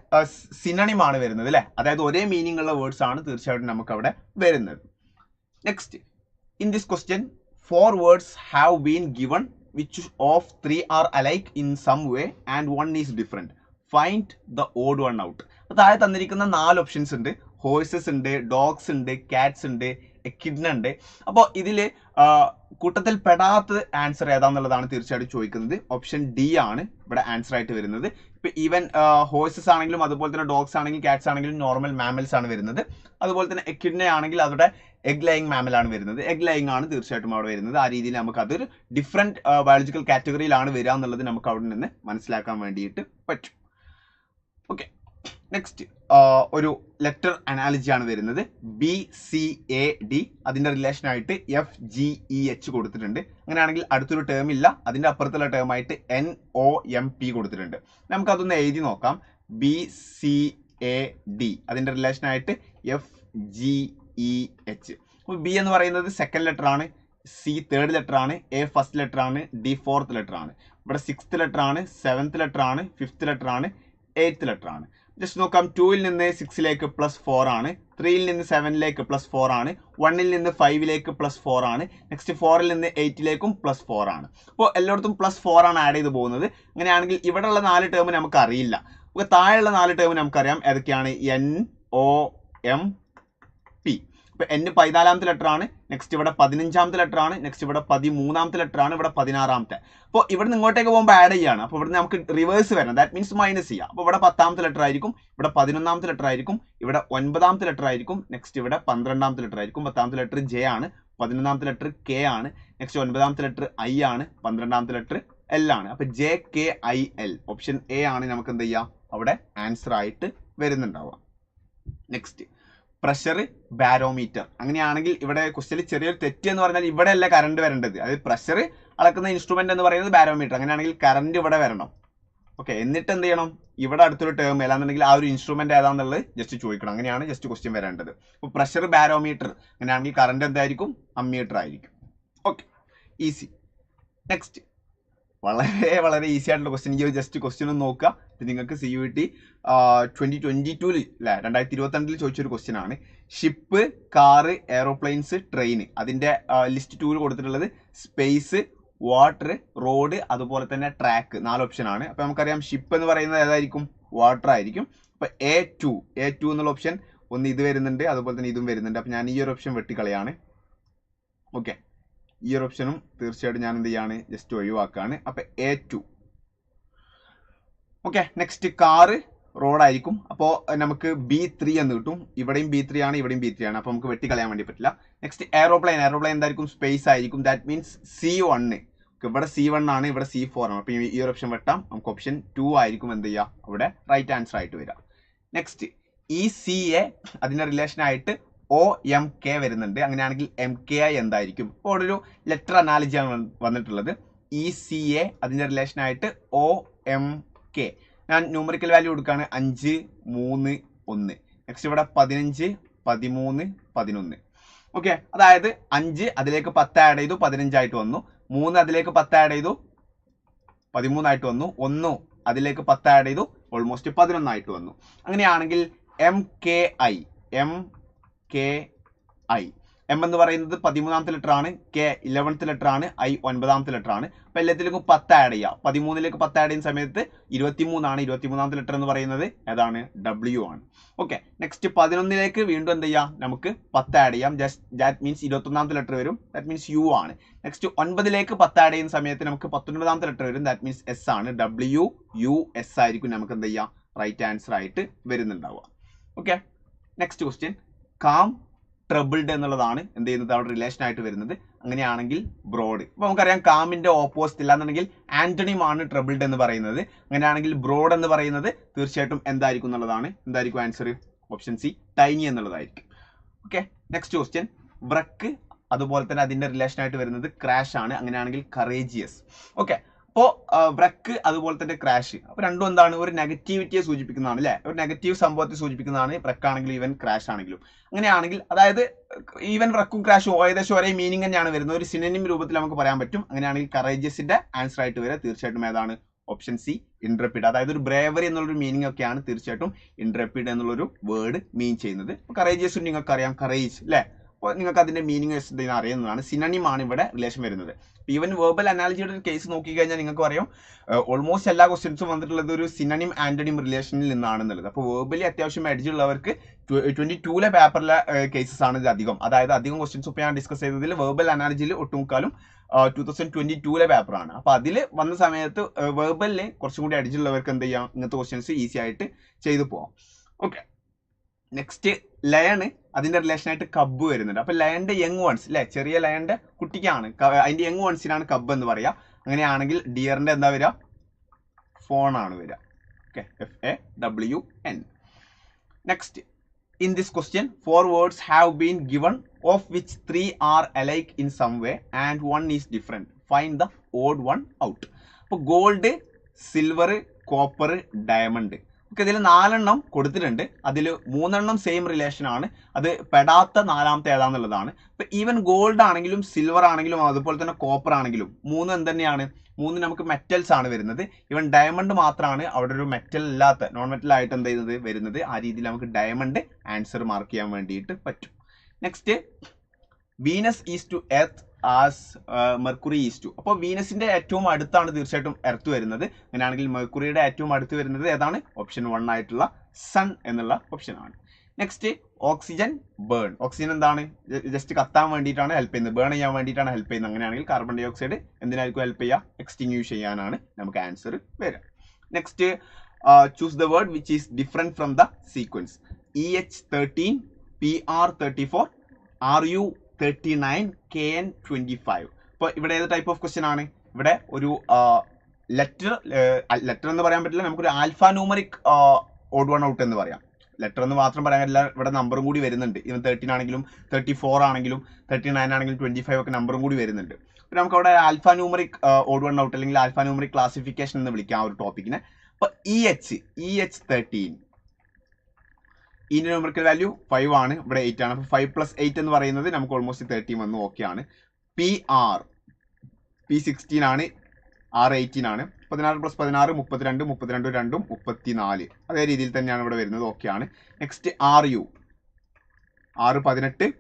സിനണിമാണ് വരുന്നത് അല്ലേ? അതായത് ഒരേ മീനിങ് ഉള്ള വേർഡ്സ് ആണ് തീർച്ചയായിട്ടും നമുക്ക് അവിടെ വരുന്നത്. Next in this question four words have been given which of three are alike in some way and one is different find the odd one out താഴെ തന്നിരിക്കുന്ന നാല് ഓപ്ഷൻസ് ഉണ്ട്. ഹോഴ്സസ് ഉണ്ട് ഡോഗ്സ് ഉണ്ട് കാറ്റ്സ് ഉണ്ട് എക്കിഡ്ന ഉണ്ട്. അപ്പോൾ ഇതിൽ കൂട്ടത്തിൽ പെടാത്ത ആൻസർ ഏതാന്നുള്ളതാണ് തീർച്ചയായിട്ടും ചോദിക്കുന്നത്. ഓപ്ഷൻ ഡി ആണ് ഇവിടെ ആൻസർ ആയിട്ട് വരുന്നത്. ഇപ്പൊ ഈവൻ ഹോഴ്സസ് ആണെങ്കിലും അതുപോലെ തന്നെ ഡോഗ്സ് ആണെങ്കിലും കാറ്റ്സ് ആണെങ്കിലും നോർമൽ മാമൽസ് ആണ് വരുന്നത്. അതുപോലെ തന്നെ എക്കിഡ്ന ആണെങ്കിൽ അവരുടെ എഗ് ലൈങ് മാമലാണ് വരുന്നത്. എഗ് ലൈങ് ആണ് തീർച്ചയായിട്ടും അവിടെ വരുന്നത്. ആ രീതിയിൽ നമുക്ക് അതൊരു ഡിഫറെന്റ് ബയോളജിക്കൽ കാറ്റഗറിയിലാണ് വരിക എന്നുള്ളത് നമുക്ക് അവിടെ നിന്ന് മനസ്സിലാക്കാൻ വേണ്ടിയിട്ട് പറ്റും. ഓക്കെ നെക്സ്റ്റ് ഒരു ലെറ്റർ അനാലജി ആണ് വരുന്നത്. ബി സി എ ഡി അതിന്റെ റിലേഷൻ ആയിട്ട് എഫ് ജി ഇ എച്ച് കൊടുത്തിട്ടുണ്ട്. അങ്ങനെയാണെങ്കിൽ അടുത്തൊരു ടേം ഇല്ല. അതിന്റെ അപ്പുറത്തുള്ള ടേം ആയിട്ട് എൻ ഒ എം പി കൊടുത്തിട്ടുണ്ട്. നമുക്കതൊന്ന് എഴുതി നോക്കാം. ബി സി എ ഡി അതിന്റെ റിലേഷൻ ആയിട്ട് എഫ് ജി ഇ എച്ച് അപ്പോൾ ബി എന്ന് പറയുന്നത് സെക്കൻഡ് ലെറ്റർ ആണ്. സി തേർഡ് ലെറ്റർ ആണ്. എ ഫസ്റ്റ് ലെറ്റർ ആണ്. ഡി ഫോർത്ത് ലെറ്റർ ആണ്. ഇവിടെ സിക്സ്ത് ലെറ്റർ ആണ്. സെവൻത്ത് ലെറ്റർ ആണ്. ഫിഫ്ത്ത് ലെറ്റർ ആണ്. എയ്ത്ത് ലെറ്റർ ആണ്. ജസ്റ്റ് നോക്കാം ടൂവിൽ നിന്ന് സിക്സിലേക്ക് പ്ലസ് ഫോർ ആണ്. ത്രീയിൽ നിന്ന് സെവനിലേക്ക് പ്ലസ് ഫോർ ആണ്. വണ്ണിൽ നിന്ന് ഫൈവിലേക്ക് പ്ലസ് ഫോർ ആണ്. നെക്സ്റ്റ് ഫോറിൽ നിന്ന് എയ്റ്റിലേക്കും പ്ലസ് ഫോർ ആണ്. അപ്പോൾ എല്ലായിടത്തും പ്ലസ് ഫോർ ആണ് ആഡ് ചെയ്ത് പോകുന്നത്. അങ്ങനെയാണെങ്കിൽ ഇവിടെയുള്ള നാല് ടേം നമുക്ക് അറിയില്ല അപ്പോൾ താഴെയുള്ള നാല് ടേം നമുക്കറിയാം. ഏതൊക്കെയാണ്? എൻ ഒ എം പി ഇപ്പൊ എൻ പതിനാലാമത്തെ ആണ്. നെക്സ്റ്റ് ഇവിടെ പതിനഞ്ചാമത്തെ ലെറ്റർ ആണ്. നെക്സ്റ്റ് ഇവിടെ പതിമൂന്നാമത്തെ ലെറ്റർ ആണ്. ഇവിടെ പതിനാറാമത്തെ. അപ്പോൾ ഇവിടെ ഇങ്ങോട്ടേക്ക് പോകുമ്പോൾ ആഡ് ചെയ്യാണ്. അപ്പോൾ ഇവിടെ നമുക്ക് റിവേഴ്സ് വരണം. ദാറ്റ് മീൻസ് മൈനസ് ചെയ്യാം. അപ്പോൾ ഇവിടെ പത്താമത്തെ ലെറ്റർ ആയിരിക്കും. ഇവിടെ പതിനൊന്നാമത്തെ ലെറ്റർ ആയിരിക്കും. ഇവിടെ ഒൻപതാമത്തെ ലെറ്റർ ആയിരിക്കും. നെക്സ്റ്റ് ഇവിടെ പന്ത്രണ്ടാമത്തെ ലെറ്റർ ആയിരിക്കും. പത്താമത്തെ ലെറ്റർ ജെ ആണ്. പതിനൊന്നാമത്തെ ലെറ്റർ കെ ആണ്. നെക്സ്റ്റ് ഒൻപതാമത്തെ ലെറ്റർ ഐ ആണ്. പന്ത്രണ്ടാമത്തെ ലെറ്റർ എൽ ആണ്. അപ്പൊ J K I L option A ആണ്. നമുക്ക് എന്ത് ചെയ്യാം? അവിടെ ആൻസർ ആയിട്ട് വരുന്നുണ്ടാവുക. നെക്സ്റ്റ് പ്രഷർ ബാരോമീറ്റർ അങ്ങനെയാണെങ്കിൽ ഇവിടെ ക്വസ്റ്റ്യനിൽ ചെറിയൊരു തെറ്റ് എന്ന് പറഞ്ഞാൽ ഇവിടെ അല്ല കറണ്ട് വരേണ്ടത്. അതായത് പ്രഷർ അളക്കുന്ന ഇൻസ്ട്രുമെന്റ് എന്ന് പറയുന്നത് ബാരോമീറ്റർ അങ്ങനെയാണെങ്കിൽ കറണ്ട് ഇവിടെ വരണം. ഓക്കെ എന്നിട്ട് എന്ത് ചെയ്യണം? ഇവിടെ അടുത്തൊരു ടേം അല്ലാന്നുണ്ടെങ്കിൽ ആ ഒരു ഇൻസ്ട്രുമെന്റ് ഏതാണെന്നുള്ളത് ജസ്റ്റ് ചോദിക്കണം. അങ്ങനെയാണ് ജസ്റ്റ് ക്വസ്റ്റ്യൻ വരേണ്ടത്. അപ്പോൾ പ്രഷർ ബാരോമീറ്റർ അങ്ങനെയാണെങ്കിൽ കറണ്ട് എന്തായിരിക്കും? അമ്മീറ്റർ ആയിരിക്കും. ഓക്കെ ഈസി നെക്സ്റ്റ് വളരെ വളരെ ഈസി ആയിട്ടുള്ള ക്വസ്റ്റ്യൻ ജസ്റ്റ് ക്വസ്റ്റ്യൻ ഒന്ന് നോക്കുക. നിങ്ങൾക്ക് C U T twenty twenty tool അല്ലെ രണ്ടായിരത്തി ഇരുപത്തി രണ്ടിൽ ചോദിച്ചൊരു ക്വസ്റ്റ്യൻ ആണ്. ഷിപ്പ് കാറ് എയറോപ്ലെയിൻസ് ട്രെയിൻ അതിന്റെ ലിസ്റ്റ് ടൂവിൽ കൊടുത്തിട്ടുള്ളത് സ്പേസ് വാട്ടർ റോഡ് അതുപോലെ തന്നെ ട്രാക്ക് നാല് ഓപ്ഷൻ ആണ്. അപ്പൊ നമുക്കറിയാം ഷിപ്പ് എന്ന് പറയുന്നത് ഏതായിരിക്കും? വാട്ടർ ആയിരിക്കും. അപ്പോൾ എ ടു എ ടു എന്നുള്ള ഓപ്ഷൻ ഒന്ന് ഇത് വരുന്നുണ്ട് അതുപോലെ തന്നെ ഇതും വരുന്നുണ്ട്. അപ്പോൾ ഞാൻ ഈ ഒരു ഓപ്ഷൻ വെട്ടിക്കളയാണ്. ഓക്കെ ഈ ഒരു ഓപ്ഷനും തീർച്ചയായിട്ടും ഞാൻ എന്ത് ചെയ്യാണ്? ജസ്റ്റ് ഒഴിവാക്കുകയാണ് അപ്പോൾ A two okay next car റോഡായിരിക്കും അപ്പോൾ നമുക്ക് ബി ത്രീ എന്ന് കിട്ടും. ഇവിടെയും ബി ത്രീ ആണ് ഇവിടെയും ബി ത്രീ ആണ്. അപ്പോൾ നമുക്ക് വെട്ടിക്കളയാൻ വേണ്ടി പറ്റില്ല. നെക്സ്റ്റ് എയറോപ്ലെയിൻ എയറോപ്ലെയിൻ എന്തായിരിക്കും? സ്പേസ് ആയിരിക്കും. ദാറ്റ് മീൻസ് സി വണ്ണ് ഇവിടെ സി വൺ ആണ് ഇവിടെ സി ഫോർ ആണ്. അപ്പോൾ ഈ ഒരു ഓപ്ഷൻ വെട്ടാം. നമുക്ക് ഓപ്ഷൻ ടു ആയിരിക്കും എന്ത് ചെയ്യുക? അവിടെ റൈറ്റ് ആൻസർ ആയിട്ട് വരിക. നെക്സ്റ്റ് ഈ സി എ അതിന്റെ റിലേഷനായിട്ട് ഒ എം കെ വരുന്നുണ്ട്. അങ്ങനെയാണെങ്കിൽ എം കെ ഐ എന്തായിരിക്കും? ഇപ്പോൾ ഒരു ലെറ്റർ അനാലജിയാണ് വന്നിട്ടുള്ളത്. ഇ സി എ അതിന്റെ റിലേഷനായിട്ട് ഒ എം കെ ഞാൻ ന്യൂമറിക്കൽ വാല്യൂ കൊടുക്കുകയാണ് അഞ്ച് മൂന്ന് ഒന്ന്. നെക്സ്റ്റ് ഇവിടെ പതിനഞ്ച് പതിമൂന്ന് പതിനൊന്ന്. ഓക്കെ അതായത് അഞ്ച് അതിലേക്ക് പത്ത് ആഡ് ചെയ്തു പതിനഞ്ചായിട്ട് വന്നു. മൂന്ന് അതിലേക്ക് പത്ത് ആഡ് ചെയ്തു പതിമൂന്നായിട്ട് വന്നു. ഒന്ന് അതിലേക്ക് പത്ത് ആഡ് ചെയ്തു ഓൾമോസ്റ്റ് പതിനൊന്നായിട്ട് വന്നു. അങ്ങനെയാണെങ്കിൽ M K I M K I M എന്ന് പറയുന്നത് പതിമൂന്നാമത്തെ ലെറ്റർ ആണ്. കെ ഇലവൻത്ത് ലെറ്റർ ആണ്. ഐ ഒൻപതാമത്തെ ലെറ്റർ ആണ്. അപ്പൊ എല്ലാത്തിലേക്കും പത്ത് ആഡ് ചെയ്യാം. പതിമൂന്നിലേക്ക് പത്ത് ആഡ് ചെയ്യുന്ന സമയത്ത് ഇരുപത്തിമൂന്നാണ്. ഇരുപത്തിമൂന്നാമത്തെ ലെറ്റർ എന്ന് പറയുന്നത് ഏതാണ്? ഡബ്ല്യു ആണ്. ഓക്കെ നെക്സ്റ്റ് പതിനൊന്നിലേക്ക് വീണ്ടും എന്ത് ചെയ്യാം? നമുക്ക് പത്ത് ആഡ് ചെയ്യാം. ജസ്റ്റ് ദാറ്റ് മീൻസ് ഇരുപത്തൊന്നാമത്തെ ലെറ്റർ വരും. ദാറ്റ് മീൻസ് യു ആണ്. നെക്സ്റ്റ് ഒൻപതിലേക്ക് പത്ത് ആഡ് ചെയ്യുന്ന സമയത്ത് നമുക്ക് പത്തൊൻപതാമത്തെ ലെറ്റർ വരും. ദാറ്റ് മീൻസ് എസ് ആണ്. ഡബ്ല്യു യു എസ് ആയിരിക്കും നമുക്ക് എന്ത് ചെയ്യാം? റൈറ്റ് ആൻസർ ആയിട്ട് വരുന്നുണ്ടാവുക. Okay next question calm troubled എന്നുള്ളതാണ് എന്ത് ചെയ്യുന്നത്? അവിടെ റിലേഷൻ ആയിട്ട് വരുന്നത്. അങ്ങനെയാണെങ്കിൽ ബ്രോഡ് അപ്പൊ നമുക്കറിയാം കാമിന്റെ ഓപ്പോസിറ്റ് ഇല്ലാന്നുണ്ടെങ്കിൽ ആന്റണിയുമാണ് ട്രബിൾഡ് എന്ന് പറയുന്നത്. അങ്ങനെയാണെങ്കിൽ ബ്രോഡ് എന്ന് പറയുന്നത് തീർച്ചയായിട്ടും എന്തായിരിക്കും എന്നുള്ളതാണ്. എന്തായിരിക്കും ആൻസർ ഓപ്ഷൻ സി ടൈനി എന്നുള്ളതായിരിക്കും. ഓക്കെ നെക്സ്റ്റ് ക്വസ്റ്റ്യൻ ബ്രക്ക് അതുപോലെ തന്നെ അതിന്റെ റിലേഷൻ ആയിട്ട് വരുന്നത് ക്രാഷ് ആണ്. അങ്ങനെയാണെങ്കിൽ കറേജിയസ് ഓക്കെ അപ്പോൾ ബ്രക്ക് അതുപോലെ തന്നെ ക്രാഷ് അപ്പോൾ രണ്ടും എന്താണ്? ഒരു നെഗറ്റിവിറ്റിയെ സൂചിപ്പിക്കുന്നതാണ് അല്ലേ? ഒരു നെഗറ്റീവ് സംഭവത്തെ സൂചിപ്പിക്കുന്നതാണ് ബ്രക്ക് ആണെങ്കിലും ഈവൻ ക്രാഷ് ആണെങ്കിലും. അങ്ങനെയാണെങ്കിൽ അതായത് ഈവൻ ബ്രക്കും ക്രാഷും ഏകദേശം ഒരേ മീനിങ് തന്നെയാണ് വരുന്നത്. ഒരു സിനിമ രൂപത്തിൽ നമുക്ക് പറയാൻ പറ്റും. അങ്ങനെയാണെങ്കിൽ കറേജസിന്റെ ആൻസർ ആയിട്ട് വരെ തീർച്ചയായിട്ടും ഏതാണ്? ഓപ്ഷൻ സി ഇൻട്രപ്പിഡ് അതായത് ഒരു ബ്രേവറി എന്നുള്ളൊരു മീനിങ് ഒക്കെയാണ് തീർച്ചയായിട്ടും ഇൻട്രപ്പിഡ് എന്നുള്ളൊരു വേർഡ് മീൻ ചെയ്യുന്നത്. കറേജിയസ് നിങ്ങൾക്ക് അറിയാം കറേജ് അല്ലേ? അപ്പോൾ നിങ്ങൾക്ക് അതിന്റെ മീനിങ് വെച്ചിട്ട് അറിയുന്നതാണ്. സിനണിം ആണ് ഇവിടെ റിലേഷൻ വരുന്നത്. ഈവൻ വേർബൽ അനാലജിയുടെ ഒരു കേസ് നോക്കിക്കഴിഞ്ഞാൽ നിങ്ങൾക്ക് അറിയാം ഓൾമോസ്റ്റ് എല്ലാ ക്വസ്റ്റ്യൻസും വന്നിട്ടുള്ളത് ഒരു സിനണിം ആന്റണിം റിലേഷനിൽ നിന്നാണെന്നുള്ളത്. അപ്പോൾ വേർബലി അത്യാവശ്യം അടിച്ചുള്ളവർക്ക് ട്വന്റി ടൂലെ പേപ്പറിലെ കേസസ് ആണ് ഇത് അധികം. അതായത് അധികം ക്വസ്റ്റ്യൻസ് ഇപ്പോൾ ഞാൻ ഡിസ്കസ് ചെയ്തതിൽ വേർബൽ അനാലജിയിൽ ഒട്ടുമുക്കാലും ടൂ തൗസൻഡ് ട്വന്റി ടൂലെ പേപ്പറാണ് അപ്പോൾ അതിൽ വന്ന സമയത്ത് വേർബലിൽ കുറച്ചും കൂടി അടിച്ചുള്ളവർക്ക് എന്ത് ചെയ്യാം? ഇങ്ങനത്തെ ക്വസ്റ്റ്യൻസ് ഈസി ആയിട്ട് ചെയ്തു പോവാം. ഓക്കെ നെക്സ്റ്റ് ലയണ് അതിന്റെ റിലേഷൻ ആയിട്ട് കബ്ബ് വരുന്നുണ്ട്. അപ്പൊ ലയന്റെ യങ് വൺസ് അല്ലെ ചെറിയ ലയന്റെ കുട്ടിക്കാണ്. അതിന്റെ യങ് വൺസിനാണ് കബ് എന്ന് പറയാ. അങ്ങനെയാണെങ്കിൽ ഡിയറിന്റെ എന്താ വരിക ഫോൺ ആണ് വരിക okay F A W N next in this question four words have been given of which three are alike in some way and one is different find the odd one out അപ്പോൾ gold silver copper diamond ഒക്കെ ഇതിൽ നാലെണ്ണം കൊടുത്തിട്ടുണ്ട്. അതിൽ മൂന്നെണ്ണം same relation ആണ്. അത് പെടാത്ത നാലാമത്തെ ഏതാന്നുള്ളതാണ്. ഇപ്പൊ ഈവൻ ഗോൾഡ് ആണെങ്കിലും സിൽവർ ആണെങ്കിലും അതുപോലെ തന്നെ കോപ്പർ ആണെങ്കിലും മൂന്ന് എന്ത് തന്നെയാണ് മൂന്ന് നമുക്ക് മെറ്റൽസ് ആണ് വരുന്നത്. ഈവൻ ഡയമണ്ട് മാത്രമാണ് അവിടെ ഒരു മെറ്റൽ ഇല്ലാത്ത നോൺ മെറ്റൽ ആയിട്ട് എന്ത് ചെയ്യുന്നത്? വരുന്നത്. ആ രീതിയിൽ നമുക്ക് ഡയമണ്ട് ആൻസർ മാർക്ക് ചെയ്യാൻ വേണ്ടിയിട്ട് പറ്റും. Next Venus is to earth as Mercury is to അപ്പോൾ വീനസിന്റെ ഏറ്റവും അടുത്താണ് തീർച്ചയായിട്ടും എർത്ത് വരുന്നത്. അങ്ങനെയാണെങ്കിൽ മെർക്കുറിയുടെ ഏറ്റവും അടുത്ത് വരുന്നത് ഏതാണ്? ഓപ്ഷൻ വൺ ആയിട്ടുള്ള സൺ എന്നുള്ള ഓപ്ഷൻ ആണ്. Next oxygen burn. ഓക്സിജൻ എന്താണ്? ജസ്റ്റ് കത്താൻ വേണ്ടിയിട്ടാണ് ഹെൽപ്പ് ചെയ്യുന്നത്. ബേൺ ചെയ്യാൻ വേണ്ടിയിട്ടാണ് ഹെൽപ്പ് ചെയ്യുന്നത്. അങ്ങനെയാണെങ്കിൽ കാർബൺ ഡൈ ഓക്സൈഡ് എന്തിനായിരിക്കും ഹെൽപ്പ് ചെയ്യുക? എക്സ്റ്റിങ്യൂഷ് ചെയ്യാനാണ് നമുക്ക് ആൻസർ വരിക. Next choose the word which is different from the sequence. E H thirteen P R thirty four R U thirty nine K N twenty five ഇപ്പോൾ ഇവിടെ ഏത് type of question ആണ്? ഇവിടെ ഒരു ലെറ്റർ ലെറ്റർ എന്ന് പറയാൻ പറ്റില്ല. നമുക്കൊരു alphanumeric odd one out എന്ന് പറയാം. ലെറ്റർ എന്ന് മാത്രം പറയാൻ പറ്റില്ല. ഇവിടെ നമ്പറും കൂടി വരുന്നുണ്ട്. ഇവൻ തേർട്ടീൻ ആണെങ്കിലും തേർട്ടി ഫോർ ആണെങ്കിലും തേർട്ടി നയൻ ആണെങ്കിലും ട്വന്റി ഫൈവ് ഒക്കെ നമ്പറും കൂടി വരുന്നുണ്ട്. പിന്നെ നമുക്ക് അവിടെ alphanumeric odd one out അല്ലെങ്കിൽ ആൽഫ ന്യൂമറിക് ക്ലാസിഫിക്കേഷൻ എന്ന് വിളിക്കാം ആ ഒരു ടോപ്പിക്കിനെ അപ്പോൾ E H E H thirteen ഇതിന്റെ ന്യൂമറിക്കൽ വാല്യൂ ഫൈവ് ആണ്. ഇവിടെ എയ്റ്റ് ആണ്. അപ്പോൾ ഫൈവ് പ്ലസ് എയ്റ്റ് എന്ന് പറയുന്നത് നമുക്ക് ഓൾമോസ്റ്റ് തേർട്ടീൻ വന്ന് ഓക്കെ ആണ്. പി ആർ പി സിക്സ്റ്റീൻ ആണ്. ആർ എയ്റ്റീൻ ആണ്. പതിനാറ് പ്ലസ് പതിനാറ് മുപ്പത്തിരണ്ട് മുപ്പത്തിരണ്ട് രണ്ടും മുപ്പത്തിനാല്. അതേ രീതിയിൽ തന്നെയാണ് ഇവിടെ വരുന്നത്. ഓക്കെ ആണ്. നെക്സ്റ്റ് ആർ യു ആറ് പതിനെട്ട്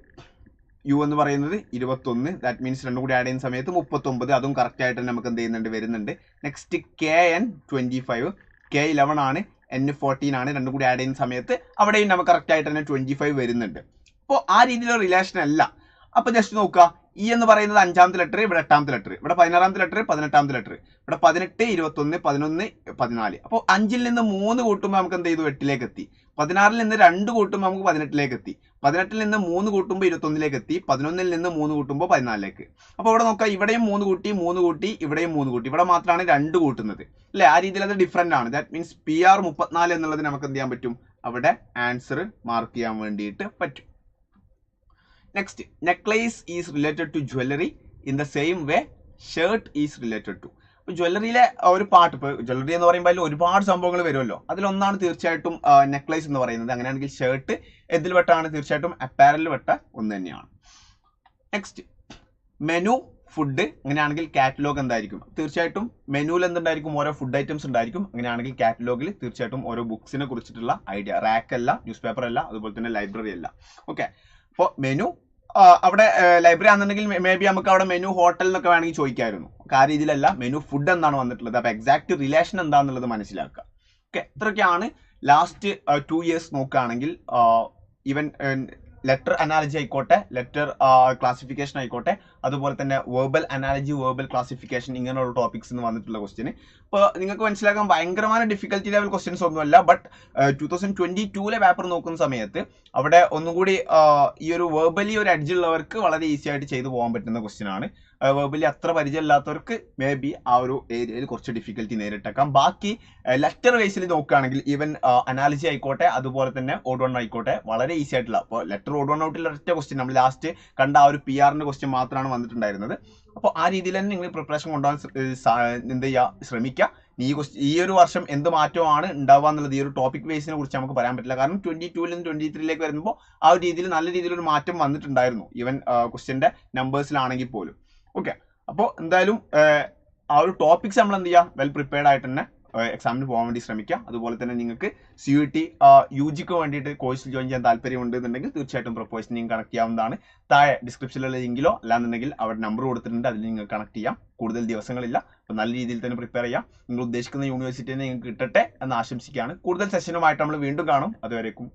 യു എന്ന് പറയുന്നത് ഇരുപത്തൊന്ന്. ദാറ്റ് മീൻസ് രണ്ടും കൂടി ആഡ് ചെയ്യുന്ന സമയത്ത് മുപ്പത്തൊമ്പത്. അതും കറക്റ്റ് ആയിട്ട് നമുക്ക് എന്ത് ചെയ്യുന്നുണ്ട്? വരുന്നുണ്ട്. Next K N twenty five K eleven ആണ്. എൻ ഫോർട്ടീൻ ആണ്. രണ്ടും കൂടി ആഡ് ചെയ്യുന്ന സമയത്ത് അവിടെയും നമുക്ക് കറക്റ്റ് ആയിട്ട് തന്നെ ട്വന്റി ഫൈവ് വരുന്നുണ്ട്. അപ്പോൾ ആ രീതിയിലുള്ള റിലേഷൻ അല്ല. അപ്പോൾ ജസ്റ്റ് നോക്കുക. ഇ എന്ന് പറയുന്നത് അഞ്ചാമത്തെ ലെറ്റർ ഇവിടെ എട്ടാമത്തെ ലെറ്റർ ഇവിടെ പതിനാറാമത്തെ ലെറ്റർ പതിനെട്ടാമത്തെ ലെറ്റർ ഇവിടെ പതിനെട്ട് ഇരുപത്തൊന്ന് പതിനൊന്ന് പതിനാല്. അപ്പോൾ അഞ്ചിൽ നിന്ന് മൂന്ന് കൂട്ടുമ്പോൾ നമുക്ക് എന്ത് ചെയ്തു? എട്ടിലേക്ക് എത്തി. പതിനാറിൽ നിന്ന് രണ്ട് കൂട്ടുമ്പോൾ നമുക്ക് പതിനെട്ടിലേക്ക് എത്തി. പതിനെട്ടിൽ നിന്ന് മൂന്ന് കൂട്ടുമ്പോൾ ഇരുപത്തൊന്നിലേക്ക് എത്തി പതിനൊന്നിൽ നിന്ന് മൂന്ന് കൂട്ടുമ്പോൾ പതിനാലിലേക്ക്. അപ്പോൾ ഇവിടെ നോക്കാം ഇവിടെയും മൂന്ന് കൂട്ടി മൂന്ന് കൂട്ടി ഇവിടെയും മൂന്ന് കൂട്ടി. ഇവിടെ മാത്രമാണ് രണ്ട് കൂട്ടുന്നത്. അല്ലേ? ആ രീതിയിൽ അത് ഡിഫറെന്റ് ആണ്. ദാറ്റ് മീൻസ് പി ആർ മുപ്പത്തിനാല് എന്നുള്ളത് നമുക്ക് എന്ത് ചെയ്യാൻ പറ്റും? അവിടെ ആൻസർ മാർക്ക് ചെയ്യാൻ വേണ്ടിയിട്ട് പറ്റും. Next necklace is related to jewellery in the same way shirt is related to ജ്വല്ലറിയിലെ ഒരു പാർട്ട് ഇപ്പോൾ ജ്വല്ലറി എന്ന് പറയുമ്പോൾ അതിൽ ഒരുപാട് സംഭവങ്ങൾ വരുമല്ലോ. അതിലൊന്നാണ് തീർച്ചയായിട്ടും നെക്ലേസ് എന്ന് പറയുന്നത്. അങ്ങനെയാണെങ്കിൽ ഷർട്ട് എതിൽ വെട്ടാണ് തീർച്ചയായിട്ടും അപ്പാരൽ വെട്ട ഒന്ന് തന്നെയാണ്. നെക്സ്റ്റ് മെനു ഫുഡ് അങ്ങനെയാണെങ്കിൽ കാറ്റലോഗ് എന്തായിരിക്കും? തീർച്ചയായിട്ടും മെനുവിൽ എന്തുണ്ടായിരിക്കും? ഓരോ ഫുഡ് ഐറ്റംസ് ഉണ്ടായിരിക്കും. അങ്ങനെയാണെങ്കിൽ കാറ്റലോഗിൽ തീർച്ചയായിട്ടും ഓരോ ബുക്സിനെ കുറിച്ചിട്ടുള്ള ഐഡിയ റാക്ക് അല്ല ന്യൂസ് പേപ്പർ അല്ല അതുപോലെ തന്നെ ലൈബ്രറി അല്ല. ഓക്കെ അപ്പോൾ മെനു അവിടെ ലൈബ്രറി ആണെന്നുണ്ടെങ്കിൽ മേ ബി നമുക്ക് അവിടെ മെനു ഹോട്ടൽ എന്നൊക്കെ വേണമെങ്കിൽ ചോദിക്കായിരുന്നു. ആ രീതിയിലല്ല മെനു ഫുഡ് എന്നാണ് വന്നിട്ടുള്ളത്. അപ്പോൾ എക്സാക്ട് റിലേഷൻ എന്താണെന്നുള്ളത് മനസ്സിലാക്കുക. ഓക്കെ ഇത്രയൊക്കെയാണ് ലാസ്റ്റ് ടു ഇയേഴ്സ് നോക്കുകയാണെങ്കിൽ ഈവൻ ലെറ്റർ അനാലജി ആയിക്കോട്ടെ ലെറ്റർ ക്ലാസിഫിക്കേഷൻ ആയിക്കോട്ടെ അതുപോലെ തന്നെ വേർബൽ അനാലജി വേർബൽ ക്ലാസിഫിക്കേഷൻ ഇങ്ങനെയുള്ള ടോപ്പിക്സ് എന്ന് വന്നിട്ടുള്ള ക്വസ്റ്റ്യൻ ഇപ്പോൾ നിങ്ങൾക്ക് മനസ്സിലാക്കാൻ ഭയങ്കരമായ ഡിഫിക്കൽറ്റി ലെവൽ ക്വസ്റ്റ്യൻസ് ഒന്നുമല്ല ബട്ട് ടൂ തൗസൻഡ് ട്വന്റി ടൂലെ പേപ്പർ നോക്കുന്ന സമയത്ത് അവിടെ ഒന്നുകൂടി ഈ ഒരു വേർബലി ഒരു എഡ്ജ് ഉള്ളവർക്ക് വളരെ ഈസി ആയിട്ട് ചെയ്തു പോകാൻ പറ്റുന്ന ക്വസ്റ്റ്യൻ ആണ്. വേർബലി അത്ര പരിചയമില്ലാത്തവർക്ക് മേ ബി ആ ഒരു ഏരിയയിൽ കുറച്ച് ഡിഫിക്കൽറ്റി നേരിട്ടേക്കാം. ബാക്കി ലെറ്റർ വൈസിൽ നോക്കുകയാണെങ്കിൽ ഈവൻ അനാലിസി ആയിക്കോട്ടെ അതുപോലെ തന്നെ ഓഡ് വൺ ആയിക്കോട്ടെ വളരെ ഈസി ആയിട്ടുള്ള അപ്പോൾ ലെറ്റർ ഓഡ് വൺ ഔട്ടിൽ ഒറ്റ ക്വസ്റ്റ്യൻ നമ്മൾ ലാസ്റ്റ് കണ്ട ആ ഒരു പി ആറിന്റെ ക്വസ്റ്റ്യൻ മാത്രമാണ് വന്നിട്ടുണ്ടായിരുന്നത്. അപ്പോൾ ആ രീതിയിൽ തന്നെ നിങ്ങൾ പ്രിപ്പറേഷൻ കൊണ്ടുപോകാൻ എന്ത് ചെയ്യുക ശ്രമിക്കുക. ഈ ക്വസ്റ്റ് ഈ ഒരു വർഷം എന്ത് മാറ്റമാണ് ഉണ്ടാവുക എന്നുള്ളത് ഈ ഒരു ടോപ്പിക് ബേസിനെ കുറിച്ച് നമുക്ക് പറയാൻ പറ്റില്ല. കാരണം ട്വന്റി ടൂവിൽ നിന്ന് ട്വന്റി ത്രീയിലേക്ക് വരുമ്പോൾ ആ ഒരു രീതിയിൽ നല്ല രീതിയിൽ ഒരു മാറ്റം വന്നിട്ടുണ്ടായിരുന്നു. ഈവൻ ക്വസ്റ്റ്യന്റെ നമ്പേഴ്സിലാണെങ്കിൽ പോലും. ഓക്കെ അപ്പോൾ എന്തായാലും ആ ഒരു ടോപ്പിക്സ് നമ്മൾ എന്ത് ചെയ്യുക വെൽ പ്രിപ്പയർഡ് ആയിട്ട് തന്നെ എക്സാമിന് പോകാൻ വേണ്ടി ശ്രമിക്കുക അതുപോലെ തന്നെ നിങ്ങൾക്ക് സി യു ടി യു ജിക്ക് വേണ്ടിയിട്ട് കോഴ്സിൽ ജോയിൻ ചെയ്യാൻ താല്പര്യമുണ്ട് എന്നുണ്ടെങ്കിൽ തീർച്ചയായിട്ടും പ്രപ്പോസ് നിങ്ങൾക്ക് കണക്ട് ചെയ്യാവുന്നതാണ്. താഴെ ഡിസ്ക്രിപ്ഷനിലുള്ള ലിങ്കിലോ അല്ലാന്നുണ്ടെങ്കിൽ അവിടെ നമ്പർ കൊടുത്തിട്ടുണ്ട്. അതിൽ നിങ്ങൾ കണക്ട് ചെയ്യാം. കൂടുതൽ ദിവസങ്ങളില്ല. അപ്പോൾ നല്ല രീതിയിൽ തന്നെ പ്രിപ്പയർ ചെയ്യാം. നിങ്ങൾ ഉദ്ദേശിക്കുന്ന യൂണിവേഴ്സിറ്റി നിങ്ങൾക്ക് കിട്ടട്ടെ എന്ന് ആശംസിക്കുകയാണ്. കൂടുതൽ സെഷനുമായിട്ട് നമ്മൾ വീണ്ടും കാണും. അതുവരേക്കും